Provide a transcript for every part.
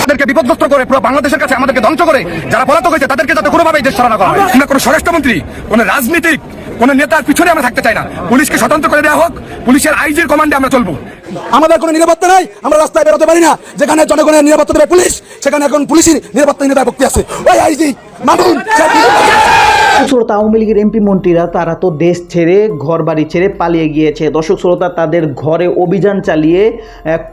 তাদেরকে বিপদগ্রস্ত করে পুরো বাংলাদেশের কাছে আমাদেরকে ধ্বংস করে যারা পলাতক হয়েছে তাদেরকে যাতে কোনোভাবেই দেশ করা হয় আমরা কোনো স্বরাষ্ট্রমন্ত্রী কোনো রাজনীতিক কোন নেতার পিছনে আমরা থাকতে চাই না পুলিশকে স্বতন্ত্র করে দেওয়া হোক পুলিশের আইজির কমান্ডে আমরা চলবো আমাদের কোনো নিরাপত্তা নাই আমরা রাস্তায় বেরোতে পারি না যেখানে জনগণের নিরাপত্তা দেবে পুলিশ সেখানে এখন পুলিশের নিরাপত্তা নিরাপত্তাহীনতায় ভক্তি আছে ওই আইজি মামুন শ্রোতা, আওয়ামী লীগের এমপি মন্ত্রীরা তারা তো দেশ ছেড়ে ঘর বাড়ি ছেড়ে পালিয়ে গিয়েছে। দর্শক শ্রোতা, তাদের ঘরে অভিযান চালিয়ে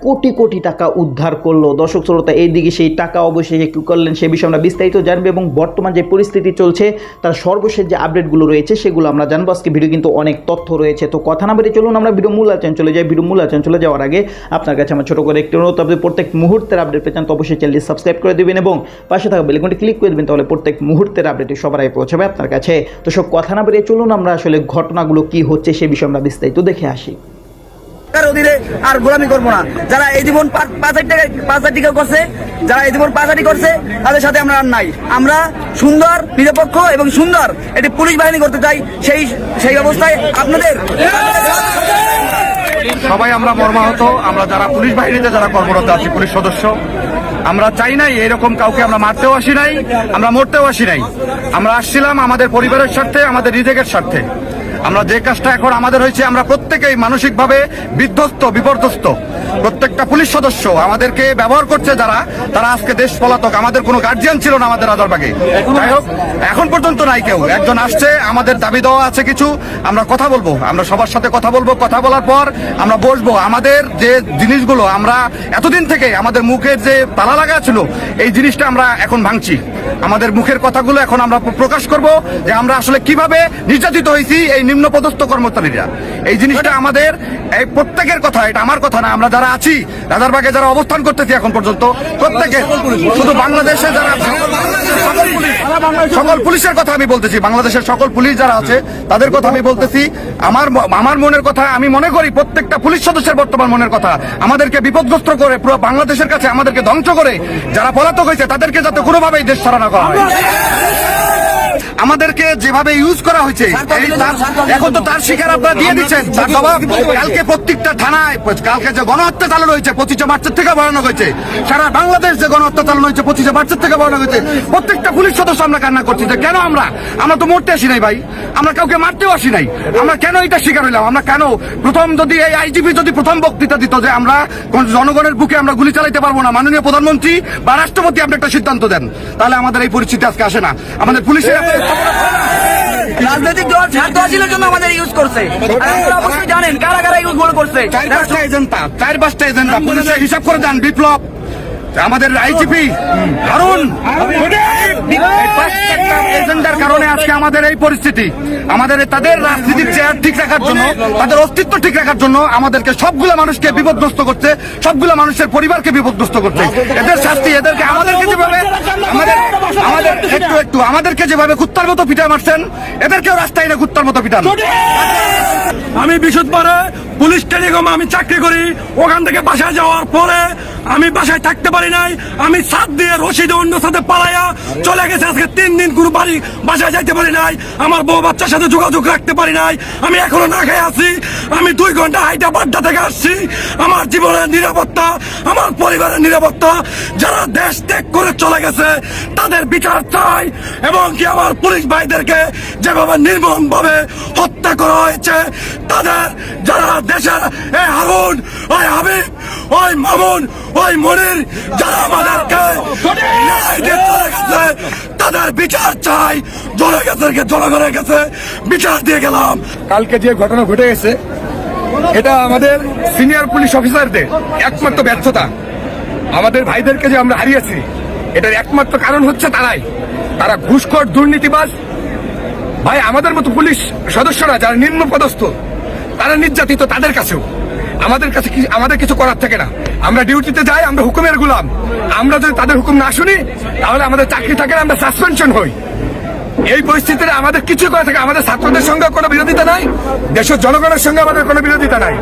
কোটি কোটি টাকা উদ্ধার করল। দর্শক শ্রোতা, এইদিকে সেই টাকা অবশেষে কী করলেন সে বিষয়ে আমরা বিস্তারিত জানব এবং বর্তমান যে পরিস্থিতি চলছে, তার সর্বশেষ যে আপডেটগুলো রয়েছে সেগুলো আমরা জানব। আজকে ভিডিও কিন্তু অনেক তথ্য রয়েছে। তো কথা না বেরিয়ে চলুন, আমরা ভিডিও মূল আলোচনা চলে যাই। ভিডিও মূল আলোচনা চলে যাওয়ার আগে আপনার কাছে আমার ছোট করে একটি অনুরোধ, আপনি প্রত্যেক মুহূর্তের আপডেট পেতেন তো অবশ্যই চ্যানেলটি সাবস্ক্রাইব করে দেবেন এবং পাশে থাকা বেলকনটি ক্লিক করে দেবেন, তাহলে প্রত্যেক মুহূর্তের আপডেটটি সবার আগে পৌঁছাবে আপনার কাছে তো সব কথা না বেরিয়ে চলুন আমরা আসলে ঘটনাগুলো কি হচ্ছে সে বিষয়ে আমরা বিস্তারিত দেখে আসি। অধীনে আর গোলামি করব না। যারা এই জীবন পা- পাঁচ হাজার টাকা পাঁচ হাজার টাকা করছে যারা এই জীবন পাঁচ হাজার করছে তাদের সাথে আমরা আর নাই। আমরা সুন্দর নিরপেক্ষ এবং সুন্দর একটি পুলিশ বাহিনী করতে চাই সেই সেই অবস্থায় আপনাদের সবাই আমরা মর্মাহত। আমরা যারা পুলিশ বাহিনীতে যারা কর্মরত আছি পুলিশ সদস্য আমরা চাই নাই, এরকম কাউকে আমরা মারতেও আসি নাই, আমরা মরতেও আসি নাই। আমরা আসছিলাম আমাদের পরিবারের স্বার্থে, আমাদের নিজেদের স্বার্থে। আমরা যে কাজটা এখন আমাদের হয়েছে আমরা প্রত্যেকেই মানসিকভাবে বিধ্বস্ত বিপর্যস্ত। প্রত্যেকটা পুলিশ সদস্য আমাদেরকে ব্যবহার করছে যারা তারা আজকে দেশ পলাতক আমাদের কোনো গার্জিয়ান ছিল না আমাদের রাজারবাগে যাই হোক এখন পর্যন্ত নাই কেউ। একজন আসছে আমাদের দাবি দেওয়া আছে কিছু আমরা কথা বলব। আমরা সবার সাথে কথা বলব কথা বলার পর আমরা বসবো। আমাদের যে জিনিসগুলো আমরা এতদিন থেকে আমাদের মুখের যে তালা লাগা ছিল এই জিনিসটা আমরা এখন ভাঙছি। আমাদের মুখের কথাগুলো এখন আমরা প্রকাশ করব যে আমরা আসলে কীভাবে নির্যাতিত হয়েছি এই নিম্ন পদস্থ কর্মচারীরা। এই জিনিসটা আমাদের, এই প্রত্যেকের কথা, এটা আমার কথা না, আমরা যারা আছি, রাজারবাগে যারা অবস্থান করতেছি এখন পর্যন্ত, প্রত্যেকে শুধু বাংলাদেশে যারা সকল পুলিশের কথা আমি বলতেছি, বাংলাদেশের সকল পুলিশ যারা আছে, তাদের কথা আমি বলতেছি। আমার আমার মনের কথা আমি মনে করি, প্রত্যেকটা পুলিশ সদস্যের বর্তমান মনের কথা। আমাদেরকে বিপদগ্রস্ত করে, পুরো বাংলাদেশের কাছে আমাদেরকে ধ্বংস করে, যারা পলাতক হয়েছে, তাদেরকে যাতে কোনোভাবেই দেশ ছাড়া না করা হয়। আমাদেরকে যেভাবে ইউজ করা হয়েছে এখন তো তার শিকার আপনারা দিয়ে দিচ্ছেন। তার জবাব কালকে প্রত্যেকটা থানায় কালকে যে গণহত্যা চালানো হয়েছে পঁচিশে মার্চের থেকে ভয়ানক হয়েছে। সারা বাংলাদেশ যে গণহত্যা চালানো হয়েছে পঁচিশে মার্চের থেকে ভয়ানক হয়েছে। প্রত্যেকটা পুলিশ সদস্য আমরা কান্না করছি যে কেন আমরা? আমরা তো মরতে আসি নাই ভাই। আমরা কাউকে মারতেও আসি নাই। আমরা কেন এটা শিকার হইলাম? আমরা কেন? প্রথম যদি এই আইজিপি যদি প্রথম বক্তৃতা দিত যে আমরা জনগণের বুকে আমরা গুলি চালাইতে পারব না। মাননীয় প্রধানমন্ত্রী বা রাষ্ট্রপতি আপনি একটা সিদ্ধান্ত দেন। তাহলে আমাদের এই পরিস্থিতি আজকে আসে না। আমাদের পুলিশের রাজনৈতিক দল ছাত্র আসিলের জন্য আমাদের ইউজ করছে? আপনারা অবশ্যই জানেন কারা কারা ইউজ করছে। চার পাঁচটা এজেন্টা চার পাঁচটা এজেন্টা পুলিশের হিসাব করে দেন বিপ্লব। আমাদের আইজিপি। এই এজেন্ডার কারণে আজকে আমাদের এই পরিস্থিতি। আমাদের তাদের রাজনীতির চেয়ার ঠিক রাখার জন্য, তাদের অস্তিত্ব ঠিক রাখার জন্য আমাদেরকে সবগুলো মানুষকে বিপদগ্রস্ত করছে, সবগুলো মানুষের পরিবারকে বিপদগ্রস্ত করছে। এদের শাস্তি এদেরকে আমাদেরকে যেভাবে আমাদের আমাদের একটু একটু, আমাদেরকে যেভাবে কুত্তার মতো পিটা মারছেন, এদেরকেও রাস্তায় না কুত্তার মতো পিটান। আমি বিশুদ্ধবারে পুলিশ টেলিকম আমি চাকরি করি। ওখান থেকে বাসায় যাওয়ার পরে আমি বাসায় থাকতে পারি নাই। আমি সাত দিয়ে রশিদ অন্য সাথে পালাইয়া চলে গেছে। আজকে তিন দিন কোনো বাড়ি, বাসায় যাইতে পারি নাই। আমার বউ বাচ্চার সাথে যোগাযোগ রাখতে পারি নাই। আমি এখনও না খেয়ে আছি। আমি দুই ঘণ্টা হাইটা বাড্ডা থেকে আসছি। আমার জীবনের নিরাপত্তা, আমার পরিবারের নিরাপত্তা, যারা দেশ ত্যাগ করে চলে গেছে, তাদের বিচার চাই। এবং কি আমার পুলিশ ভাইদেরকে যেভাবে নির্মমভাবে হত্যা করা হয়েছে, তাদের যারা দেশের এই হারুন ওই হাবিব, ওই মামুন, ওই মনির, যারা আমাদেরকে তাদের বিচার চাই। জনগণের জনগণের কাছে বিচার দিয়ে গেলাম। কালকে যে ঘটনা ঘটে গেছে, এটা আমাদের সিনিয়র পুলিশ অফিসারদের একমাত্র ব্যর্থতা। আমাদের ভাইদেরকে যে আমরা হারিয়েছি, এটার একমাত্র কারণ হচ্ছে তারাই। তারা ঘুষখোর, দুর্নীতিবাজ। ভাই, আমাদের মতো পুলিশ সদস্যরা, যারা নিম্ন পদস্থ তারা নির্যাতিত তাদের কাছেও। আমাদের কাছে আমাদের কিছু করার থাকে না। আমরা ডিউটিতে যাই, আমরা হুকুমের গুলাম। আমরা যদি তাদের হুকুম না শুনি, তাহলে আমাদের চাকরি থাকে না, আমরা সাসপেনশন হই। এই পরিস্থিতিতে আমাদের কিছু করে থাকে আমাদের ছাত্রদের সঙ্গে কোনো বিরোধিতা নাই, দেশের জনগণের সঙ্গে আমাদের কোনো বিরোধিতা নাই।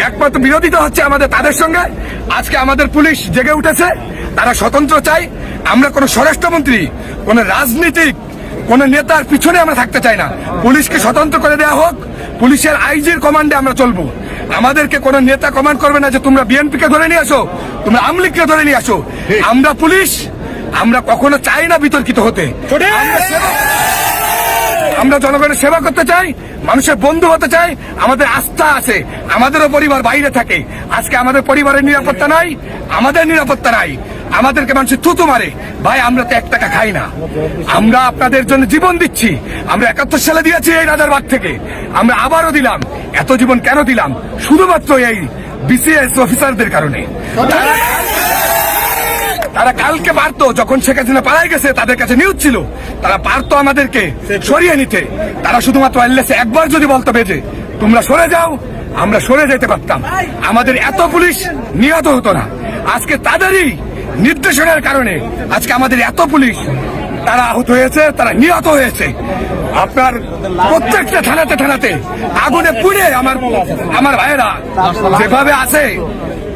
একমাত্র বিরোধিতা হচ্ছে আমাদের তাদের সঙ্গে। আজকে আমাদের পুলিশ জেগে উঠেছে, তারা স্বতন্ত্র চাই। আমরা কোনো স্বরাষ্ট্রমন্ত্রী, কোনো রাজনীতিক, কোন নেতার পিছনে আমরা থাকতে চাই না। পুলিশকে স্বতন্ত্র করে দেওয়া হোক পুলিশের আইজির কমান্ডে আমরা চলবো। আমাদেরকে কোন নেতা কমান্ড করবে না যে তোমরা বিএনপি কে ধরে নিয়ে আসো তোমরা আমলিগকে ধরে নিয়ে আসো। আমরা পুলিশ আমরা কখনো চাই না বিতর্কিত হতে। আমরা জনগণের সেবা করতে চাই মানুষের বন্ধু হতে চাই আমাদের আস্থা আছে আমাদেরও পরিবার বাইরে থাকে। আজকে আমাদের পরিবারের নিরাপত্তা নাই আমাদের নিরাপত্তা নাই। আমাদেরকে মানুষের থুতু মারে। ভাই, আমরা তো এক টাকা খাই না। আমরা আপনাদের জন্য জীবন দিচ্ছি। আমরা একাত্তর সালে দিয়েছি এই রাজারবাগ থেকে। আমরা আবারও দিলাম। এত জীবন কেন দিলাম? শুধুমাত্র এই বিসিএস অফিসারদের কারণে। তারা কালকে পারতো, যখন শেখ হাসিনা পালাই গেছে, তাদের কাছে নিউজ ছিল। তারা পারতো আমাদেরকে সরিয়ে নিতে। তারা শুধুমাত্র এলএসে একবার যদি বলতো বেজে তোমরা সরে যাও, আমরা সরে যেতে পারতাম। আমাদের এত পুলিশ নিহত হতো না। আজকে তাদেরই নির্দেশনার কারণে আজকে আমাদের এত পুলিশ, তারা আহত হয়েছে, তারা নিহত হয়েছে। আপনার প্রত্যেকটা থানাতে থানাতে আগুনে পুড়ে আমার আমার ভাইয়েরা যেভাবে আছে,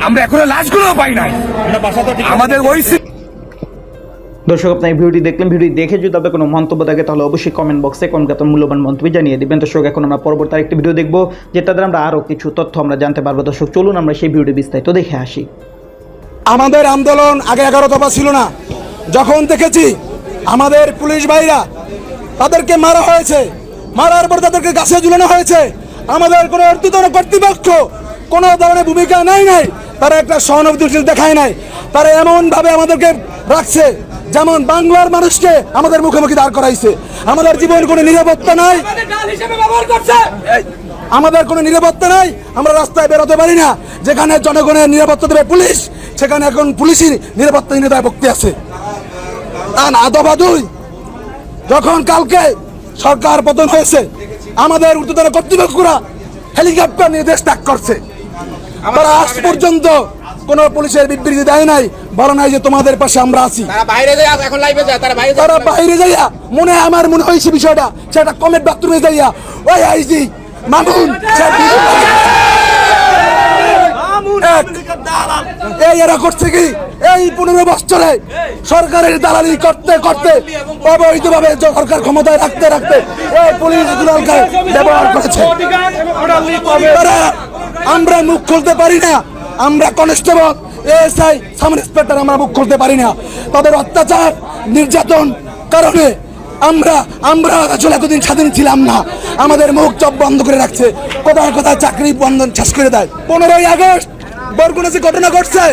আমরা এখনও লাশগুলো পাই নাই। আমাদের ওই দর্শক, আপনার ভিডিওটি দেখলেন। ভিডিও দেখে যদি আপনার কোনো মন্তব্য থাকে, তাহলে অবশ্যই কমেন্ট বক্সে কোন আপনার মূল্যবান মন্তব্য জানিয়ে দিবেন। দর্শক, এখন আমরা পরবর্তী আরেকটি ভিডিও দেখব যেটা দ্বারা আমরা আরও কিছু তথ্য আমরা জানতে পারব। দর্শক, চলুন আমরা সেই ভিডিওটি বিস্তারিত দেখে আসি। আমাদের আন্দোলন আগে এগারো দফা ছিল না। যখন দেখেছি আমাদের পুলিশ ভাইরা তাদেরকে মারা হয়েছে মারার পর তাদেরকে গাছে ঝুলানো হয়েছে আমাদের কোনো ঊর্ধ্বতন কর্তৃপক্ষ কোনো ধরনের ভূমিকা নেয় নাই তারা একটা সহানুভূতিশীল দেখায় নাই তারা এমনভাবে আমাদেরকে রাখছে যেমন বাংলার মানুষকে আমাদের মুখোমুখি দাঁড় করাইছে। আমাদের জীবন কোনো নিরাপত্তা নাই। আমাদের কোনো নিরাপত্তা নাই। আমরা রাস্তায় বেরোতে পারি না। যেখানে জনগণের নিরাপত্তা দেবে পুলিশ সেখানে এখন পুলিশের নিরাপত্তাহীনতায় ভক্তি আছে। আর আদবা দুই যখন কালকে সরকার পতন হয়েছে আমাদের ঊর্ধ্বতন কর্তৃপক্ষরা হেলিকপ্টার নিয়ে দেশ ত্যাগ করছে। তারা আজ পর্যন্ত কোন পুলিশের বিবৃতি দেয় নাই বলা নাই যে তোমাদের পাশে আমরা আছি। তারা বাইরে যাইয়া মনে আমার মনে হয়েছে বিষয়টা সেটা কমেট বাথরুমে যাইয়া ওই আইজি মামুন সে এক, এরা করছে কি? এই পনেরো বছরে সরকারের দালালি করতে করতে, অবৈধভাবে সরকার ক্ষমতায় রাখতে রাখতে এই পুলিশ ব্যবহার করেছে। আমরা মুখ খুলতে পারি না। আমরা কনস্টেবল, এএসআই, সাব ইন্সপেক্টর আমরা মুখ খুলতে পারি না। তাদের অত্যাচার, নির্যাতন কারণে আমরা আমরা আসলে এতদিন স্বাধীন ছিলাম না। আমাদের মুখ চপ বন্ধ করে রাখছে। কোথায় কোথায় চাকরি বন্ধন শেষ করে দেয়? পনেরোই আগস্ট বরগুনা যে ঘটনা ঘটছে,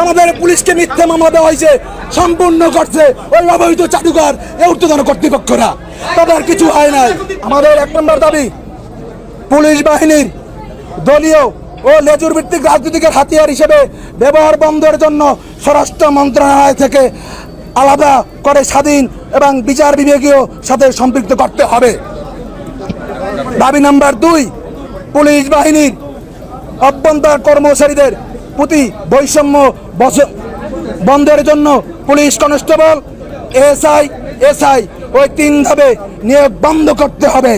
আমাদের পুলিশকে মিথ্যা মামলা দেওয়া হয়েছে, সম্পূর্ণ করছে ওই অবৈধ জাদুঘর এ ঊর্ধ্বতন কর্তৃপক্ষরা। তাদের কিছু হয় নাই। আমাদের এক নম্বর দাবি, পুলিশ বাহিনীর দলীয় ও লেজুর ভিত্তিক রাজনীতিকের হাতিয়ার হিসেবে ব্যবহার বন্ধের জন্য স্বরাষ্ট্র মন্ত্রণালয় থেকে আলাদা করে স্বাধীন এবং বিচার বিভাগীয় সাথে সম্পৃক্ত করতে হবে। দাবি নাম্বার দুই, পুলিশ বাহিনীর অভ্যন্তর কর্মচারীদের প্রতি বৈষম্য বন্ধের জন্য পুলিশ কনস্টেবল, এসআই এসআই ওই তিন ধাপে নিয়োগ বন্ধ করতে হবে।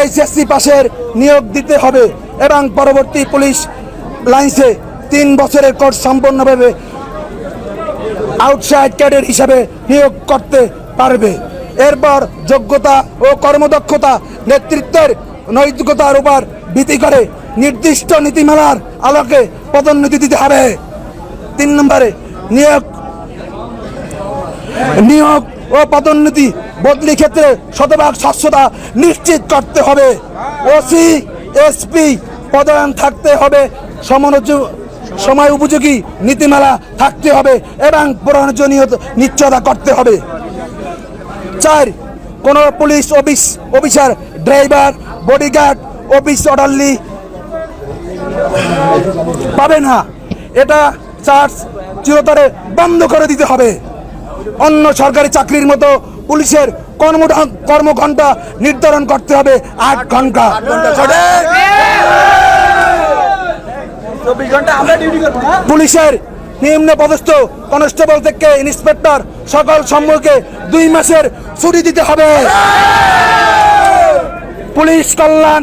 এইচএসসি পাশের নিয়োগ দিতে হবে এবং পরবর্তী পুলিশ লাইন্সে তিন বছরের কোর্স সম্পূর্ণভাবে আউটসাইড ক্যাডেট হিসাবে নিয়োগ করতে পারবে। এরপর যোগ্যতা ও কর্মদক্ষতা, নেতৃত্বের নৈতিকতার উপর ভিত্তি করে নির্দিষ্ট নীতিমালার আলোকে পদোন্নতি দিতে হবে। তিন নম্বরে, নিয়োগ নিয়োগ ও পদোন্নতি বদলি ক্ষেত্রে শতভাগ স্বচ্ছতা নিশ্চিত করতে হবে। ওসি, এসপি পদায়ন থাকতে হবে। সমানোজ সময় উপযোগী নীতিমালা থাকতে হবে এবং প্রয়োজনীয় নিশ্চয়তা করতে হবে। চার, কোন police office officer, driver, bodyguard, office orderly পাবে না। এটা চার্জ চিরতরে বন্ধ করে দিতে হবে। অন্য সরকারি চাকরির মতো পুলিশের কর্ম কর্মঘণ্টা নির্ধারণ করতে হবে আট ঘণ্টা পুলিশের নিম্ন পদস্থ কনস্টেবল থেকে ইন্সপেক্টর সকল সম্মুখে দুই মাসের ছুটি দিতে হবে। পুলিশ কল্যাণ